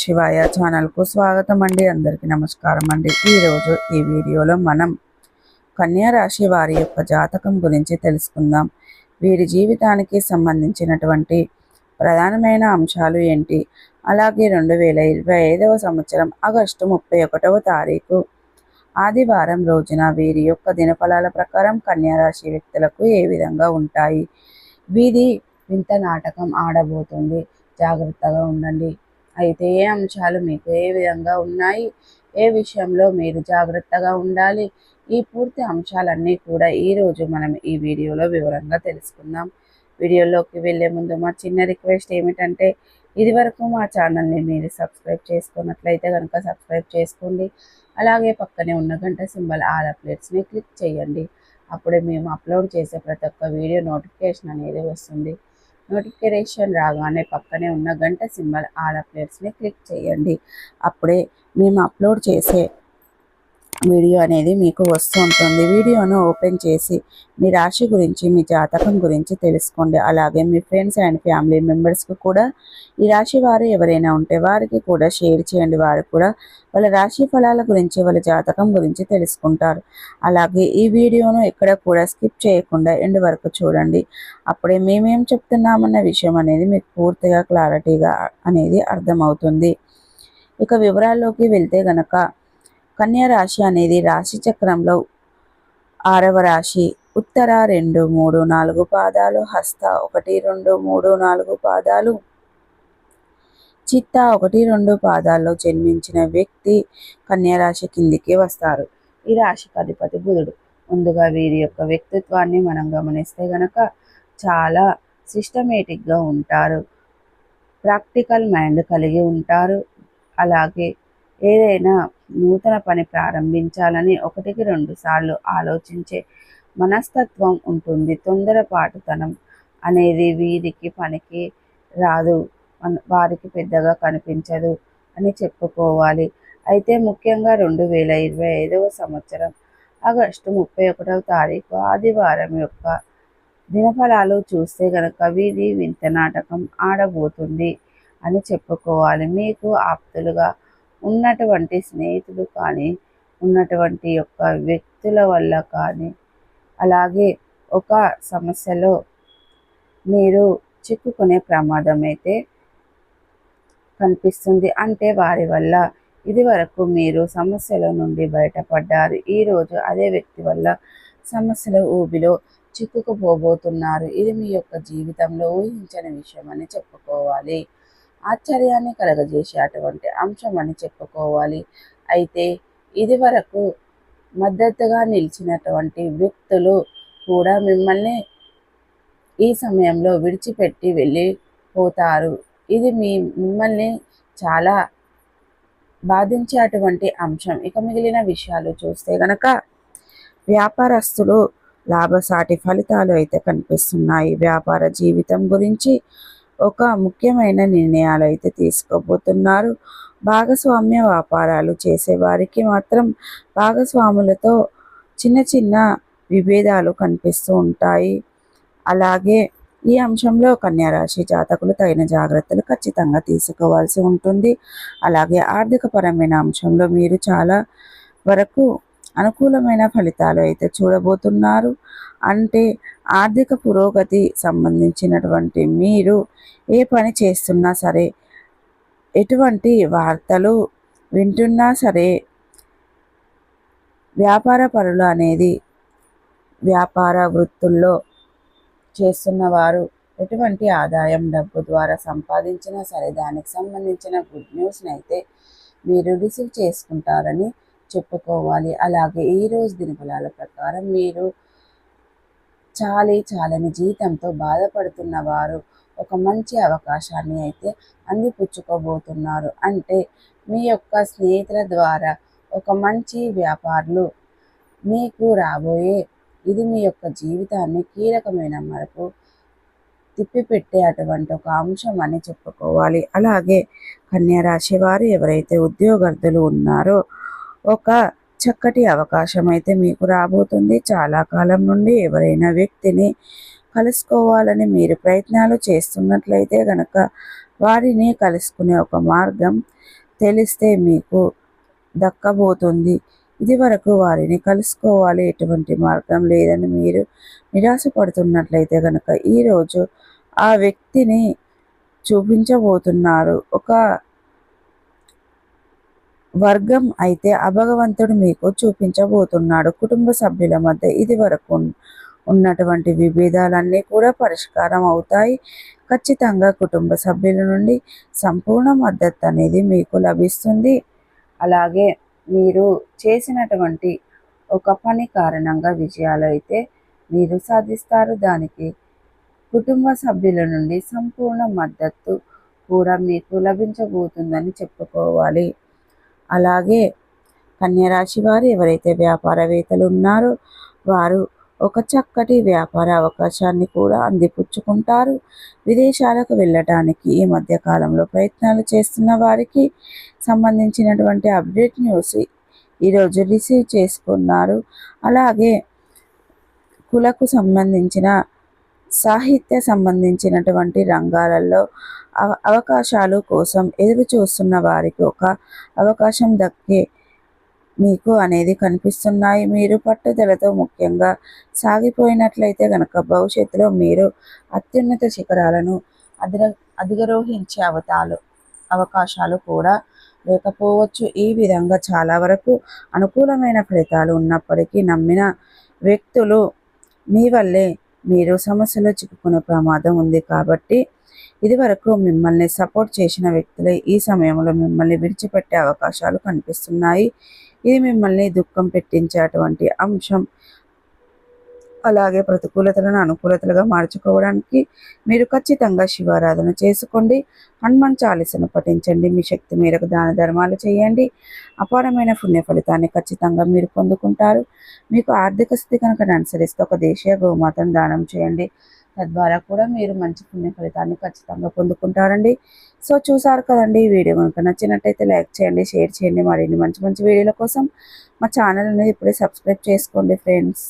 శివాయ ఛానల్కు స్వాగతం అండి అందరికీ నమస్కారం అండి ఈరోజు ఈ వీడియోలో మనం కన్యా రాశి వారి యొక్క జాతకం గురించి తెలుసుకుందాం. వీరి జీవితానికి సంబంధించినటువంటి ప్రధానమైన అంశాలు ఏంటి? అలాగే రెండు వేల ఇరవై ఐదవ సంవత్సరం ఆగస్టు ముప్పై ఒకటవ తారీఖు ఆదివారం రోజున వీరి యొక్క దినఫలాల ప్రకారం కన్యా రాశి వ్యక్తులకు ఏ విధంగా ఉంటాయి? వీరి వింత నాటకం ఆడబోతుంది. జాగ్రత్తగా ఉండండి. అయితే ఏ అంశాలు మీకు ఏ విధంగా ఉన్నాయి? ఏ విషయంలో మీరు జాగ్రత్తగా ఉండాలి? ఈ పూర్తి అంశాలన్నీ కూడా ఈరోజు మనం ఈ వీడియోలో వివరంగా తెలుసుకుందాం. వీడియోలోకి వెళ్ళే ముందు మా చిన్న రిక్వెస్ట్ ఏమిటంటే ఇదివరకు మా ఛానల్ని మీరు సబ్స్క్రైబ్ చేసుకున్నట్లయితే కనుక సబ్స్క్రైబ్ చేసుకోండి. అలాగే పక్కనే ఉన్న గంట సింబల్ ఆల్ అప్డేట్స్ని క్లిక్ చేయండి. అప్పుడే మేము అప్లోడ్ చేసే ప్రతి ఒక్క వీడియో నోటిఫికేషన్ అనేది వస్తుంది. నోటిఫికేషన్ రాగానే పక్కనే ఉన్న గంట సింబల్ ఆల్ అప్డేట్స్ని క్లిక్ చేయండి. అప్పుడే మేము అప్లోడ్ చేసే వీడియో అనేది మీకు వస్తూ ఉంటుంది. వీడియోను ఓపెన్ చేసి మీ రాశి గురించి మీ జాతకం గురించి తెలుసుకోండి. అలాగే మీ ఫ్రెండ్స్ అండ్ ఫ్యామిలీ మెంబర్స్కి కూడా ఈ రాశి వారు ఎవరైనా ఉంటే వారికి కూడా షేర్ చేయండి. వారు కూడా వాళ్ళ రాశి ఫలాల గురించి వాళ్ళ జాతకం గురించి తెలుసుకుంటారు. అలాగే ఈ వీడియోను ఎక్కడ కూడా స్కిప్ చేయకుండా ఎండ్ వరకు చూడండి. అప్పుడే మేమేం చెప్తున్నామన్న విషయం అనేది మీకు పూర్తిగా క్లారిటీగా అనేది అర్థమవుతుంది. ఇక వివరాల్లోకి వెళ్తే గనక కన్యా రాశి అనేది రాశి చక్రంలో ఆరవ రాశి. ఉత్తర రెండు మూడు నాలుగు పాదాలు హస్త ఒకటి రెండు మూడు నాలుగు పాదాలు. చిత్త ఒకటి రెండు పాదాల్లో జన్మించిన వ్యక్తి కన్యా రాశి కిందికి వస్తారు. ఈ రాశికి అధిపతి బుధుడు. ముందుగా వీరి యొక్క వ్యక్తిత్వాన్ని మనం గమనిస్తే గనక చాలా సిస్టమేటిక్గా ఉంటారు. ప్రాక్టికల్ మైండ్ కలిగి ఉంటారు. అలాగే ఏదైనా నూతన పని ప్రారంభించాలని ఒకటికి రెండు సార్లు ఆలోచించే మనస్తత్వం ఉంటుంది. తొందరపాటుతనం అనేది వీరికి పనికి రాదు. వారికి పెద్దగా కనిపించదు అని చెప్పుకోవాలి. అయితే ముఖ్యంగా రెండు వేల ఇరవై ఐదవ సంవత్సరం ఆగస్టు ముప్పై ఒకటవ తారీఖు ఆదివారం యొక్క దినఫలాలు చూస్తే గనక వీధి వింత నాటకం ఆడబోతుంది అని చెప్పుకోవాలి. మీకు ఆప్తులుగా ఉన్నటువంటి స్నేహితులు కానీ ఉన్నటువంటి యొక్క వ్యక్తుల వల్ల కానీ అలాగే ఒక సమస్యలో మీరు చిక్కుకునే ప్రమాదం అయితే కనిపిస్తుంది. అంటే వారి వల్ల ఇది వరకు మీరు సమస్యల నుండి బయటపడ్డారు. ఈరోజు అదే వ్యక్తి వల్ల సమస్యల ఊబిలో చిక్కుకుపోబోతున్నారు. ఇది మీ యొక్క జీవితంలో ఊహించని విషయం అని చెప్పుకోవాలి. ఆశ్చర్యాన్ని కలగజేసే అటువంటి అంశం అని చెప్పుకోవాలి. అయితే ఇదివరకు మద్దతుగా నిలిచినటువంటి వ్యక్తులు కూడా మిమ్మల్ని ఈ సమయంలో విడిచిపెట్టి వెళ్ళిపోతారు. ఇది మీ మిమ్మల్ని చాలా బాధించేటువంటి అంశం. ఇక మిగిలిన విషయాలు చూస్తే గనక వ్యాపారస్తులు లాభసాటి ఫలితాలు అయితే కనిపిస్తున్నాయి. వ్యాపార జీవితం గురించి ఒక ముఖ్యమైన నిర్ణయాలు అయితే తీసుకోబోతున్నారు. భాగస్వామ్య వ్యాపారాలు చేసేవారికి మాత్రం భాగస్వాములతో చిన్న చిన్న విభేదాలు కనిపిస్తూ ఉంటాయి. అలాగే ఈ అంశంలో కన్యారాశి జాతకులు తగిన జాగ్రత్తలు ఖచ్చితంగా తీసుకోవాల్సి ఉంటుంది. అలాగే ఆర్థిక పరమైన అంశంలో మీరు చాలా వరకు అనుకూలమైన ఫలితాలు అయితే చూడబోతున్నారు. అంటే ఆర్థిక పురోగతి సంబంధించినటువంటి మీరు ఏ పని చేస్తున్నా సరే ఎటువంటి వార్తలు వింటున్నా సరే వ్యాపార పనులు అనేది వ్యాపార వృత్తుల్లో చేస్తున్న వారు ఎటువంటి ఆదాయం డబ్బు ద్వారా సంపాదించినా సరే దానికి సంబంధించిన గుడ్ న్యూస్ని అయితే మీరు రిసీవ్ చేసుకుంటారని చెప్పుకోవాలి. అలాగే ఈ రోజు దినఫలాల ప్రకారం మీరు చాలి చాలని జీతంతో బాధపడుతున్న వారు ఒక మంచి అవకాశాన్ని అయితే అందిపుచ్చుకోబోతున్నారు. అంటే మీ యొక్క స్నేహితుల ద్వారా ఒక మంచి వ్యాపారులు మీకు రాబోయే ఇది మీ యొక్క జీవితాన్ని కీలకమైన మరకు తిప్పిపెట్టే అటువంటి ఒక అంశం అని చెప్పుకోవాలి. అలాగే కన్యారాశి వారు ఎవరైతే ఉద్యోగార్థులు ఉన్నారో ఒక చక్కటి అవకాశం అయితే మీకు రాబోతుంది. చాలా కాలం నుండి ఎవరైనా వ్యక్తిని కలుసుకోవాలని మీరు ప్రయత్నాలు చేస్తున్నట్లయితే గనక వారిని కలుసుకునే ఒక మార్గం తెలిస్తే మీకు దక్కబోతుంది. ఇది వరకు వారిని కలుసుకోవాలి ఎటువంటి మార్గం లేదని మీరు నిరాశపడుతున్నట్లయితే కనుక ఈరోజు ఆ వ్యక్తిని చూపించబోతున్నారు. ఒక వర్గం అయితే అభగవంతుడు మీకు చూపించబోతున్నాడు. కుటుంబ సభ్యుల మధ్య ఇది వరకు ఉన్నటువంటి విభేదాలన్నీ కూడా పరిష్కారం అవుతాయి. ఖచ్చితంగా కుటుంబ సభ్యుల నుండి సంపూర్ణ మద్దతు అనేది మీకు లభిస్తుంది. అలాగే మీరు చేసినటువంటి ఒక పని కారణంగా విజయాలు అయితే మీరు సాధిస్తారు. దానికి కుటుంబ సభ్యుల నుండి సంపూర్ణ మద్దతు కూడా మీకు లభించబోతుందని చెప్పుకోవాలి. అలాగే కన్యరాశి వారు ఎవరైతే వ్యాపారవేత్తలు ఉన్నారో వారు ఒక చక్కటి వ్యాపార అవకాశాన్ని కూడా అందిపుచ్చుకుంటారు. విదేశాలకు వెళ్ళటానికి ఈ మధ్య కాలంలో ప్రయత్నాలు చేస్తున్న వారికి సంబంధించినటువంటి అప్డేట్ న్యూస్ ఈరోజు రిసీవ్ చేసుకున్నారు. అలాగే కులకు సంబంధించిన సాహిత్య సంబంధించినటువంటి రంగాలలో అవకాశాలు కోసం ఎదురు చూస్తున్న వారికి ఒక అవకాశం దక్కే మీకు అనేది కనిపిస్తున్నాయి. మీరు పట్టుదలతో ముఖ్యంగా సాగిపోయినట్లయితే కనుక భవిష్యత్తులో మీరు అత్యున్నత శిఖరాలను అధిర అధిగరోహించే అవతాలు అవకాశాలు కూడా లేకపోవచ్చు. ఈ విధంగా చాలా వరకు అనుకూలమైన ఫలితాలు ఉన్నప్పటికీ నమ్మిన వ్యక్తులు మీ వల్లే మీరు సమస్యలో చిక్కుకునే ప్రమాదం ఉంది కాబట్టి ఇదివరకు మిమ్మల్ని సపోర్ట్ చేసిన వ్యక్తులే ఈ సమయంలో మిమ్మల్ని విడిచిపెట్టే అవకాశాలు కనిపిస్తున్నాయి. ఇది మిమ్మల్ని దుఃఖం పెట్టించేటువంటి అంశం. అలాగే ప్రతికూలతలను అనుకూలతలుగా మార్చుకోవడానికి మీరు ఖచ్చితంగా శివారాధన చేసుకోండి. హనుమాన్ చాలీసను పఠించండి. మీ శక్తి మేరకు దాన ధర్మాలు చేయండి. అపారమైన పుణ్య ఫలితాన్ని ఖచ్చితంగా మీరు పొందుకుంటారు. మీకు ఆర్థిక స్థితి కనుక అనుసరిస్తే ఒక దేశీయ గోమాతను దానం చేయండి. తద్వారా కూడా మీరు మంచి పుణ్య ఫలితాన్ని ఖచ్చితంగా పొందుకుంటారండి. సో చూసారు కదండి ఈ వీడియో కనుక నచ్చినట్టయితే లైక్ చేయండి షేర్ చేయండి. మరిన్ని మంచి మంచి వీడియోల కోసం మా ఛానల్ అనేది ఇప్పుడే సబ్స్క్రైబ్ చేసుకోండి ఫ్రెండ్స్.